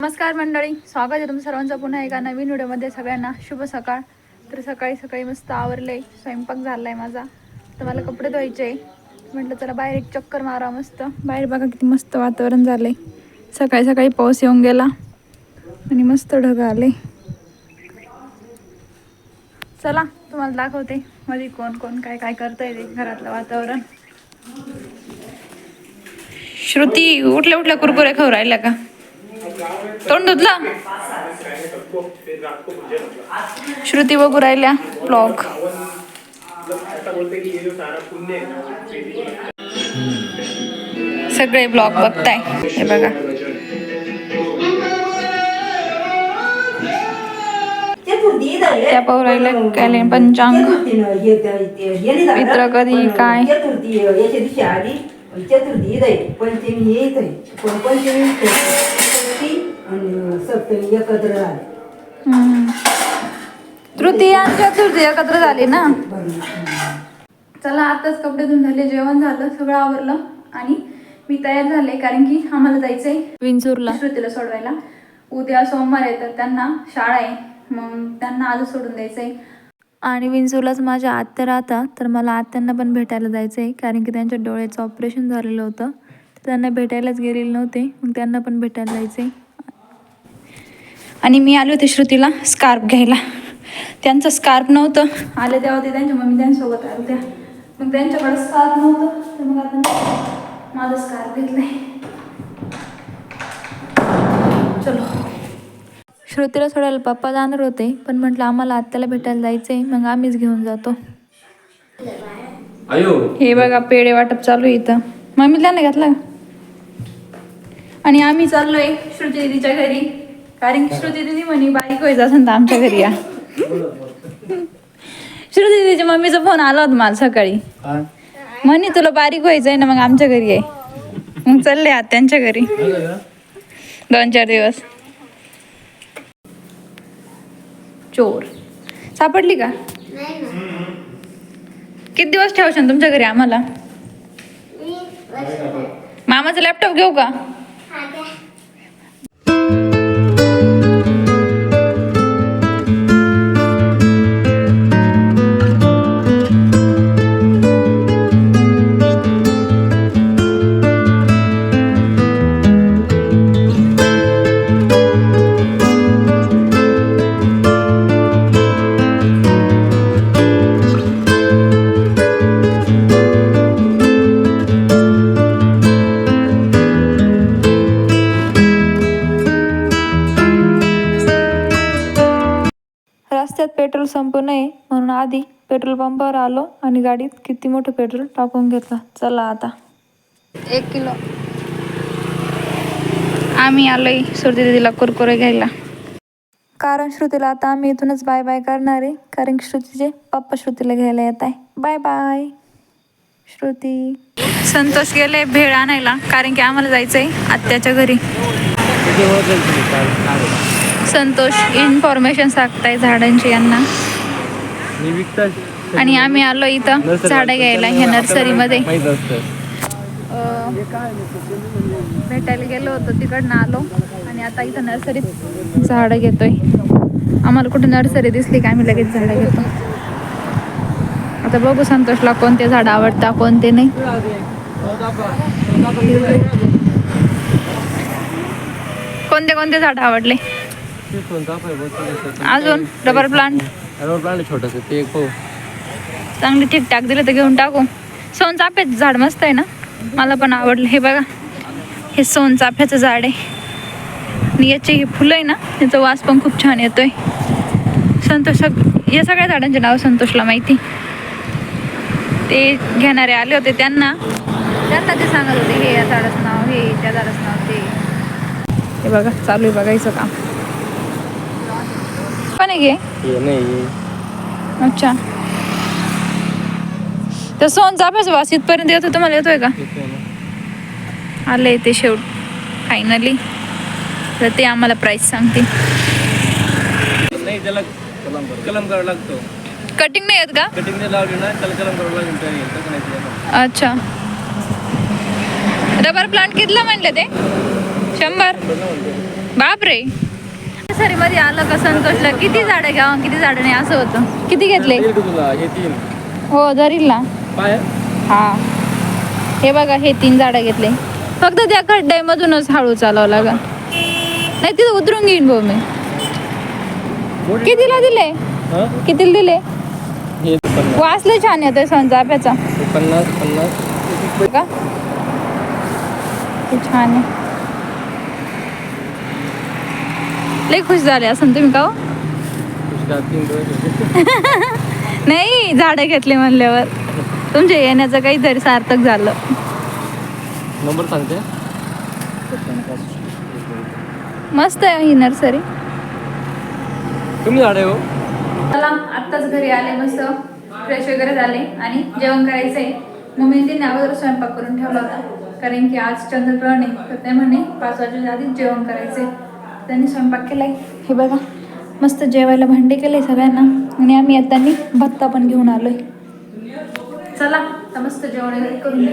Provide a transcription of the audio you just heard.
नमस्कार मंडळी स्वागत आहे तुमचं सर्वांचं. पुन्हा एका नवीन व्हिडिओमध्ये सगळ्यांना शुभ सकाळ. तर सकाळी सकाळी मस्त आवरले स्वयंपाक झाला आहे माझा. तर मला कपडे धुवायचे म्हटलं चला बाहेर एक चक्कर मारा मस्त. बाहेर बघा किती मस्त वातावरण झालं आहे सकाळी सकाळी पाऊस येऊन गेला आणि मस्त ढग आले. चला तुम्हाला दाखवते मध्ये कोण कोण काय काय करता येते घरातलं वातावरण. श्रुती उठल्या उठल्या कुरकुरे खाऊ राहिल्या का? तोंड धुतलं श्रुती बघू राहिल्या ब्लॉग सगळे ब्लॉग बघताय. हे बघा. त्या पाहू राहिल्या काय पंचांग. मित्र कधी काय? चतुर्थी चतुर्थी पंचमी येत आहे. पंचमी आणि सप्तमी एकत्र आले. हम्म. तृतीय आणि चतुर्थी एकत्र झाली ना? चला आताच कपडे धुवून झाले जेवण झालं सगळं आवरलं आणि मी तयार झाले कारण की आम्हाला जायचंय विंचूरला. श्रुतीला सोडवायला. उद्या सोमवार आहे तर त्यांना शाळा आहे मग त्यांना आज सोडून द्यायचंय. आणि विंचूरलाच माझ्या आत्या राहतात तर मला आत्यांना पण भेटायला जायचं आहे कारण की त्यांच्या डोळ्याचं ऑपरेशन झालेलं होतं. तर त्यांना भेटायलाच गेलेले नव्हते मग त्यांना पण भेटायला जायचं आहे आणि मी आले होते श्रुतीला स्कार्फ घ्यायला. त्यांचं स्कार्फ नव्हतं. आले तेव्हा ते त्यांच्या मम्मी त्यांच्यासोबत आले त्या मग त्यांच्याकडे स्कार्फ नव्हतं. तर मग आता माझं स्कार्फ घेतलंय. चलो. श्रुतीला सोडायला पप्पा जाणार होते पण म्हटलं आम्हाला आत्याला भेटायला जायचंय मग आम्हीच घेऊन जातो. अयो हे बघा पेढे वाटप चालू आहे इथं. मम्मी त्याने घातला? आणि आम्ही चाललोय श्रुती दिदीच्या घरी. कारण की श्रुती दिदी म्हणे बारीक व्हायचं असेल तर आमच्या घरी या. श्रुती दिदीच्या मम्मीचा फोन आला होता मला सकाळी. म्हणे तुला बारीक व्हायचंय ना मग आमच्या घरी आहे मग चालले आत त्यांच्या घरी. दोन चार दिवस. चोर. सापडली का? किती दिवस ठेवशान तुमच्या घरी आम्हाला? मामाचा लॅपटॉप घेऊ का? संपू नये म्हणून आधी पेट्रोल पंपावर आलो आणि गाडीत किती मोठं पेट्रोल टाकून घेतलं. चला आता. एक किलो. आम्ही आलोय श्रुती दिदीला कुरकुरे घ्यायला. कारण श्रुतीला आता आम्ही इथूनच बाय बाय करणार आहे. कारण श्रुतीचे पप्पा श्रुतीला घ्यायला येत आहे. Bye bye. श्रुती. संतोष गेले भेळ आणायला. कारण की आम्हाला जायचंय आत्याच्या घरी. संतोष इन्फॉर्मेशन सांगताय झाडांची यांना. आणि आम्ही आलो इथं झाडं घ्यायला ह्या नर्सरीमध्ये भेटायला गेलो होतो तिकडनं आलो. आणि आता इथं नर्सरीत झाडं घेतोय. आम्हाला कुठं नर्सरी दिसली की आम्ही लगेच झाडं घेतो. आता बघू संतोषला कोणते झाडं आवडतात कोणते नाही. कोणते कोणते झाडं आवडले? अजून रबर प्लांट रबर प्लांट छोटंसं ते एक हो चांगली ठीकठाक दिलं तर घेऊन टाकू. सोन चाफ्याचं झाड मस्त आहे ना? मला पण आवडलं. हे बघा हे सोन चाफ्याचं झाड आहे. आणि याचे हे फुलं आहे ना याचा वास पण खूप छान येतोय. संतोष या सगळ्या झाडांचे नाव संतोषला माहिती. ते घेणारे आले होते त्यांना. त्यांना ते सांगत होते हे या झाडाचं नाव हे त्या झाडाचं नाव ते. हे बघा चालू आहे बघायचं काम. पण आहे हे नाही. अच्छा. तर सोन चाफ्याचा वास इथपर्यंत येतो तुम्हाला येतोय का? ना. आलंय ते शेवट फायनली तर ते आम्हाला प्राईस नाही त्याला कलम करावा लागतो. कटिंग नाही येत का? कटिंग नाही लावली ना त्याला कलम करावं लागेल तरी तसं नाही ते येणार. अच्छा. रबर प्लांट कितला म्हणलं ते? शंभर. बापरे. सरी मध्ये आलं का संतोषला? किती झाडं घ्यावं किती झाडं नाही? असं होतं. किती घेतले? हे तीन. हो धरील ना हा. हे बघा हे तीन झाडं घेतले. फक्त त्या खड्ड्यामधूनच हळू चालावं लागा नाही तिथं उतरून घेईन भाऊ मी. कितीला दिले? कितीला दिले? वाचले छान चाफ्याचा हे पन्नास पन्नास. का छान आहे. लई खुश झाले असं तुम्ही का हो? नाही झाडं घेतली म्हणल्यावर. तुमच्या येण्याचं काहीतरी सार्थक झालं. नंबर सांगते. मस्त आहे ही नर्सरी. तुम्ही झाडे हो. चला आत्ताच घरी आले मस्त फ्रेश वगैरे झाले. आणि जेवण करायचंय. मम्मी तिने अगोदर स्वयंपाक करून ठेवला होता. कारण की आज चंद्रग्रहण आहे. तर ते म्हणे पाच वाजेच्या आधीच जेवण करायचंय. त्यांनी स्वयंपाक केलाय. हे बघा मस्त जेवायला भांडे केले सगळ्यांना. आणि आम्ही आत्यांनी भत्ता पण घेऊन आलोय. चला मस्त जेवण वगैरे करून